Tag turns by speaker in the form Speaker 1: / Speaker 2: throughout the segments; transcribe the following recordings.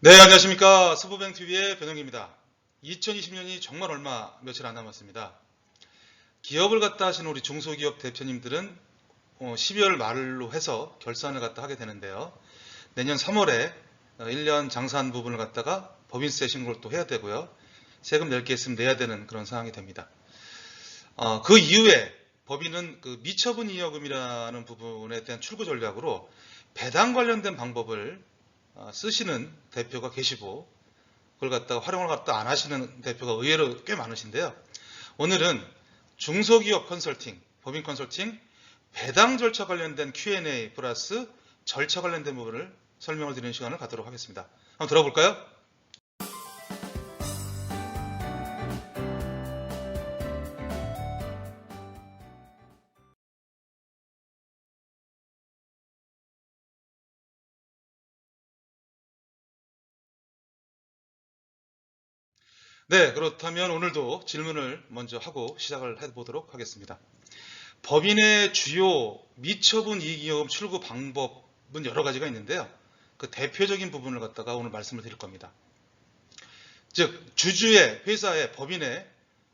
Speaker 1: 네, 안녕하십니까. 스포뱅TV의 변영기입니다. 2020년이 정말 얼마 며칠 안 남았습니다. 기업을 갖다 하시는 우리 중소기업 대표님들은 어, 12월 말로 해서 결산을 갖다 하게 되는데요. 내년 3월에 1년 장사한 부분을 갖다가 법인세 신고를 또 해야 되고요. 세금 낼 게 있으면 내야 되는 그런 상황이 됩니다. 어, 그 이후에 법인은 그 미처분 이여금이라는 부분에 대한 출구 전략으로 배당 관련된 방법을 어, 쓰시는 대표가 계시고 그걸 갖다가 활용을 갖다 안 하시는 대표가 의외로 꽤 많으신데요. 오늘은 중소기업 컨설팅, 법인 컨설팅, 배당 절차 관련된 Q&A 플러스 절차 관련된 부분을 설명을 드리는 시간을 갖도록 하겠습니다. 한번 들어볼까요? 네, 그렇다면 오늘도 질문을 먼저 하고 시작을 해보도록 하겠습니다. 법인의 주요 미처분 이익이익 출구 방법은 여러 가지가 있는데요. 그 대표적인 부분을 갖다가 오늘 말씀을 드릴 겁니다. 즉, 주주의, 회사의, 법인의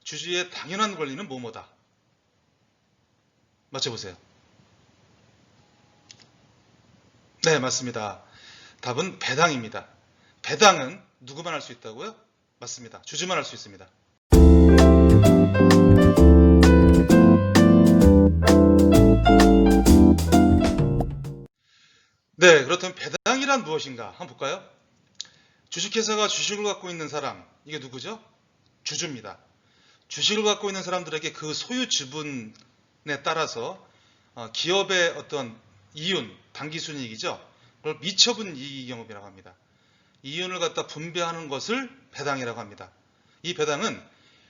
Speaker 1: 주주의 당연한 권리는 뭐뭐다? 맞춰보세요. 네, 맞습니다. 답은 배당입니다. 배당은 누구만 할 수 있다고요? 맞습니다. 주주만 할 수 있습니다. 네, 그렇다면 배당이란 무엇인가 한번 볼까요? 주식회사가 주식을 갖고 있는 사람, 이게 누구죠? 주주입니다. 주식을 갖고 있는 사람들에게 그 소유 지분에 따라서 어, 기업의 어떤 이윤, 당기순이익이죠. 그걸 미처분 이익영업이라고 합니다. 이윤을 갖다 분배하는 것을 배당이라고 합니다. 이 배당은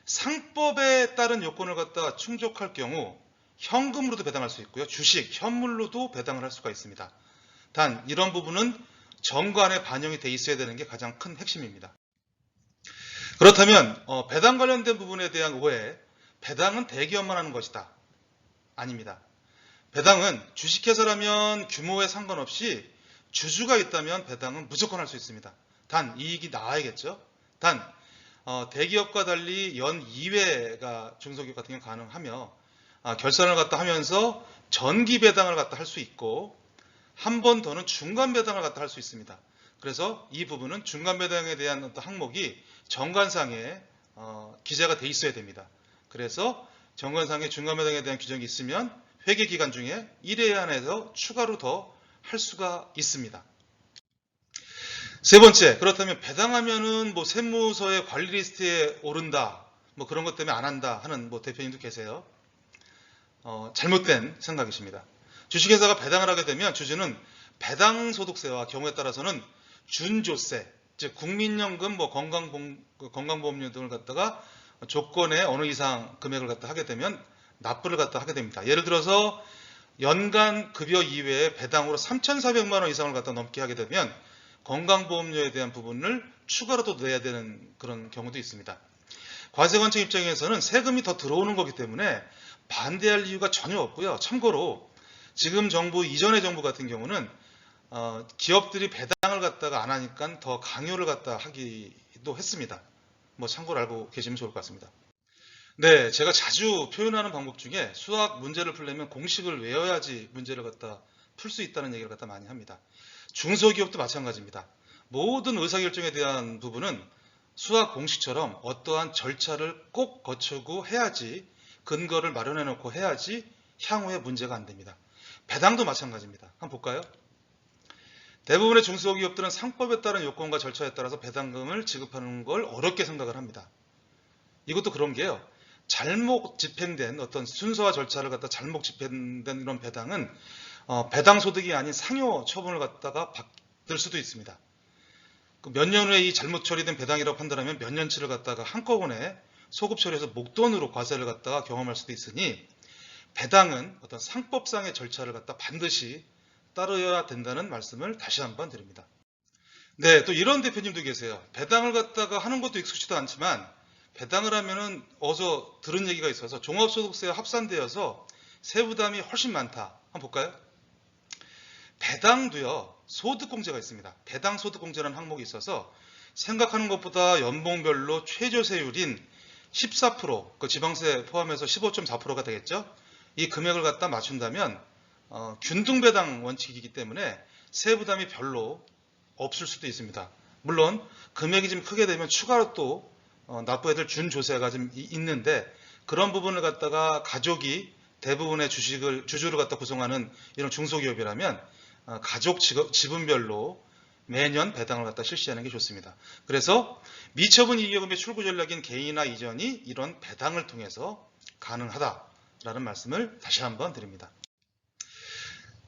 Speaker 1: 상법에 따른 요건을 갖다 충족할 경우 현금으로도 배당할 수 있고요. 주식, 현물로도 배당을 할 수가 있습니다. 단 이런 부분은 정관에 반영이 돼 있어야 되는 게 가장 큰 핵심입니다. 그렇다면 어, 배당 관련된 부분에 대한 오해, 배당은 대기업만 하는 것이다. 아닙니다. 배당은 주식회사라면 규모에 상관없이 주주가 있다면 배당은 무조건 할 수 있습니다. 단 이익이 나와야겠죠. 단 어, 대기업과 달리 연 2회가 중소기업 같은 경우 가능하며 아, 결산을 갖다 하면서 전기 배당을 갖다 할 수 있고 한 번 더는 중간 배당을 갖다 할 수 있습니다. 그래서 이 부분은 중간 배당에 대한 어떤 항목이 정관상에 어, 기재가 돼 있어야 됩니다. 그래서 정관상에 중간 배당에 대한 규정이 있으면 회계 기간 중에 1회 안에서 추가로 더 할 수가 있습니다. 세 번째, 그렇다면 배당하면은 뭐 세무서의 관리 리스트에 오른다, 뭐 그런 것 때문에 안 한다 하는 뭐 대표님도 계세요. 어, 잘못된 생각이십니다. 주식회사가 배당을 하게 되면 주주는 배당소득세와 경우에 따라서는 준조세, 즉 국민연금, 뭐 건강보험, 건강보험료 등을 갖다가 조건에 어느 이상 금액을 갖다 하게 되면 납부를 갖다 하게 됩니다. 예를 들어서 연간 급여 이외에 배당으로 3,400만 원 이상을 갖다 넘게 하게 되면 건강보험료에 대한 부분을 추가로 또 내야 되는 그런 경우도 있습니다. 과세관청 입장에서는 세금이 더 들어오는 거기 때문에 반대할 이유가 전혀 없고요. 참고로 지금 정부 이전의 정부 같은 경우는 어, 기업들이 배당을 갖다가 안 하니까 더 강요를 갖다 하기도 했습니다. 뭐 참고로 알고 계시면 좋을 것 같습니다. 네, 제가 자주 표현하는 방법 중에 수학 문제를 풀려면 공식을 외워야지 문제를 갖다 풀 수 있다는 얘기를 갖다 많이 합니다. 중소기업도 마찬가지입니다. 모든 의사결정에 대한 부분은 수학 공식처럼 어떠한 절차를 꼭 거치고 해야지 근거를 마련해 놓고 해야지 향후에 문제가 안 됩니다. 배당도 마찬가지입니다. 한번 볼까요? 대부분의 중소기업들은 상법에 따른 요건과 절차에 따라서 배당금을 지급하는 걸 어렵게 생각을 합니다. 이것도 그런 게요. 잘못 집행된 어떤 순서와 절차를 갖다 잘못 집행된 이런 배당은 어, 배당 소득이 아닌 상여 처분을 갖다가 받을 수도 있습니다. 그 몇년 후에 이 잘못 처리된 배당이라고 판단하면 몇 년치를 갖다가 한꺼번에 소급 처리해서 목돈으로 과세를 갖다가 경험할 수도 있으니 배당은 어떤 상법상의 절차를 갖다 반드시 따르어야 된다는 말씀을 다시 한번 드립니다. 네, 또 이런 대표님도 계세요. 배당을 갖다가 하는 것도 익숙지도 않지만 배당을 하면은 어서 들은 얘기가 있어서 종합소득세와 합산되어서 세부담이 훨씬 많다. 한번 볼까요? 배당도요 소득공제가 있습니다. 배당 소득공제라는 항목이 있어서 생각하는 것보다 연봉별로 최저세율인 14%그 지방세 포함해서 15.4%가 되겠죠. 이 금액을 갖다 맞춘다면 어, 균등 배당 원칙이기 때문에 세 부담이 별로 없을 수도 있습니다. 물론 금액이 좀 크게 되면 추가로 또 어, 납부해야 될 준조세가 좀 이- 있는데 그런 부분을 갖다가 가족이 대부분의 주식을 주주를 갖다 구성하는 이런 중소기업이라면 어, 가족 지급- 지분별로 매년 배당을 갖다 실시하는 게 좋습니다. 그래서 미처분 이익금의 출구 전략인 개인화 이전이 이런 배당을 통해서 가능하다라는 말씀을 다시 한번 드립니다.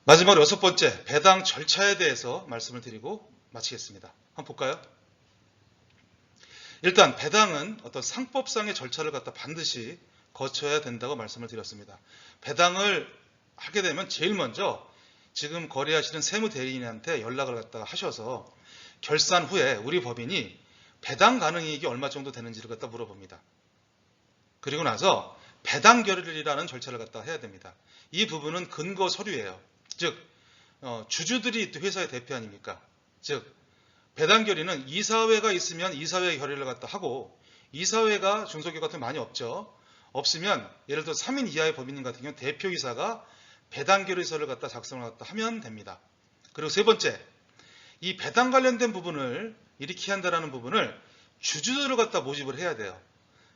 Speaker 1: 마지막으로 여섯 번째 배당 절차에 대해서 말씀을 드리고 마치겠습니다. 한번 볼까요? 일단 배당은 어떤 상법상의 절차를 갖다 반드시 거쳐야 된다고 말씀을 드렸습니다. 배당을 하게 되면 제일 먼저 지금 거래하시는 세무 대리인한테 연락을 갖다가 하셔서 결산 후에 우리 법인이 배당 가능이익이 얼마 정도 되는지를 갖다 물어봅니다. 그리고 나서 배당 결의라는 절차를 갖다 해야 됩니다. 이 부분은 근거 서류예요. 즉 어, 주주들이 또 회사의 대표 아닙니까? 즉 배당 결의는 이사회가 있으면 이사회 결의를 갖다 하고 이사회가 중소기업 같은 거 많이 없죠. 없으면 예를 들어 3인 이하의 법인님 같은 경우 대표이사가 배당 결의서를 갖다 작성을 갖다 하면 됩니다. 그리고 세 번째, 이 배당 관련된 부분을 이렇게 한다라는 부분을 주주들을 갖다 모집을 해야 돼요.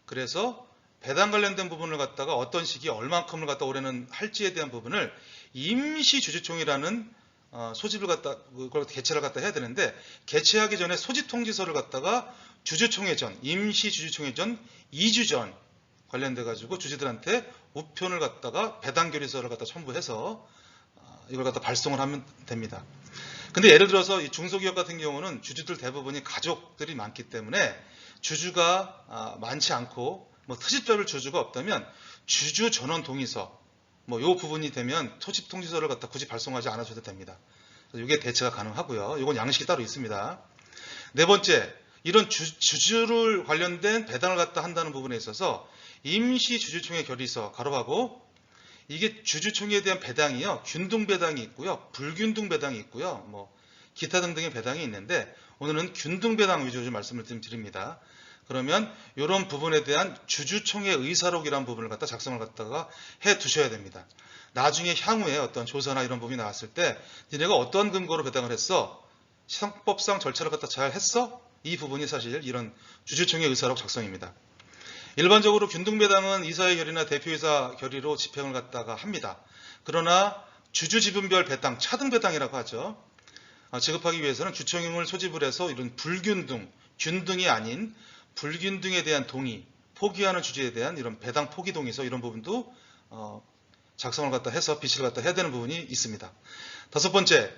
Speaker 1: 그래서 배당 관련된 부분을 갖다가 어떤 시기에 얼만큼을 갖다 올해는 할지에 대한 부분을 임시 주주총이라는 어, 소집을 갖다 그걸 개최를 갖다 해야 되는데 개최하기 전에 소집 통지서를 갖다가 주주총회 전 임시 주주총회 전 2주 전 관련돼 가지고 주주들한테 우편을 갖다가 배당 결의서를 갖다 첨부해서 어, 이걸 갖다 발송을 하면 됩니다. 근데 예를 들어서 이 중소기업 같은 경우는 주주들 대부분이 가족들이 많기 때문에 주주가 아, 많지 않고 뭐 트집잡을 주주가 없다면 주주 전원 동의서 뭐 요 부분이 되면 토집 통지서를 갖다 굳이 발송하지 않아줘도 됩니다. 이게 대체가 가능하고요. 이건 양식이 따로 있습니다. 네 번째, 이런 주, 주주를 관련된 배당을 갖다 한다는 부분에 있어서 임시 주주총회 결의서 가로하고 이게 주주총회에 대한 배당이요. 균등 배당이 있고요. 불균등 배당이 있고요. 뭐 기타 등등의 배당이 있는데 오늘은 균등 배당 위주로 좀 말씀을 좀 드립니다. 그러면 이런 부분에 대한 주주총회 의사록이라는 부분을 갖다 작성을 갖다가 해 두셔야 됩니다. 나중에 향후에 어떤 조사나 이런 부분이 나왔을 때 니네가 어떤 근거로 배당을 했어? 상법상 절차를 갖다 잘 했어? 이 부분이 사실 이런 주주총회 의사록 작성입니다. 일반적으로 균등배당은 이사회 결의나 대표이사 결의로 집행을 갖다가 합니다. 그러나 주주지분별 배당, 차등배당이라고 하죠. 아, 지급하기 위해서는 주총을 소집을 해서 이런 불균등, 균등이 아닌 불균등에 대한 동의, 포기하는 주주에 대한 이런 배당 포기 동의서 이런 부분도 어, 작성을 갖다 해서 비치를 갖다 해야 되는 부분이 있습니다. 다섯 번째,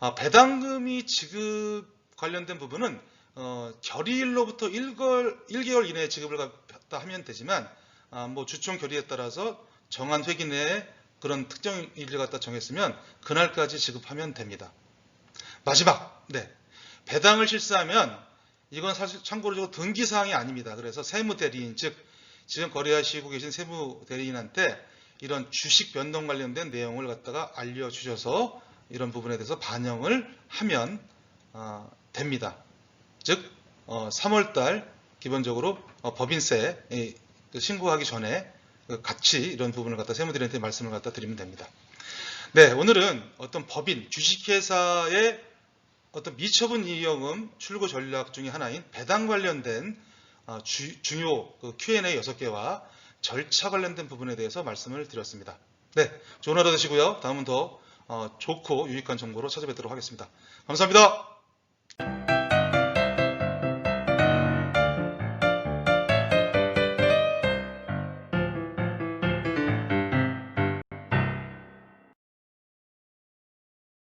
Speaker 1: 아, 배당금이 지급 관련된 부분은 어, 결의일로부터 1개월, 1개월 이내에 지급을 갖다 하면 되지만 아, 뭐 주총 결의에 따라서 정한 회기 내에 그런 특정 일을 갖다 정했으면 그날까지 지급하면 됩니다. 마지막, 네. 배당을 실시하면 이건 사실 참고로 등기 사항이 아닙니다. 그래서 세무 대리인 즉 지금 거래하시고 계신 세무 대리인한테 이런 주식 변동 관련된 내용을 갖다가 알려주셔서 이런 부분에 대해서 반영을 하면 어, 됩니다. 즉 3월달 기본적으로 어, 법인세 이, 그 신고하기 전에 그 같이 이런 부분을 갖다 세무대리한테 말씀을 갖다 드리면 됩니다. 네, 오늘은 어떤 법인 주식회사의 어떤 미처분 이익금 출고 전략 중의 하나인 배당 관련된 어, 주, 중요 그 Q&A 6개와 절차 관련된 부분에 대해서 말씀을 드렸습니다. 네, 좋은 하루 되시고요. 다음은 더 어, 좋고 유익한 정보로 찾아뵙도록 하겠습니다. 감사합니다.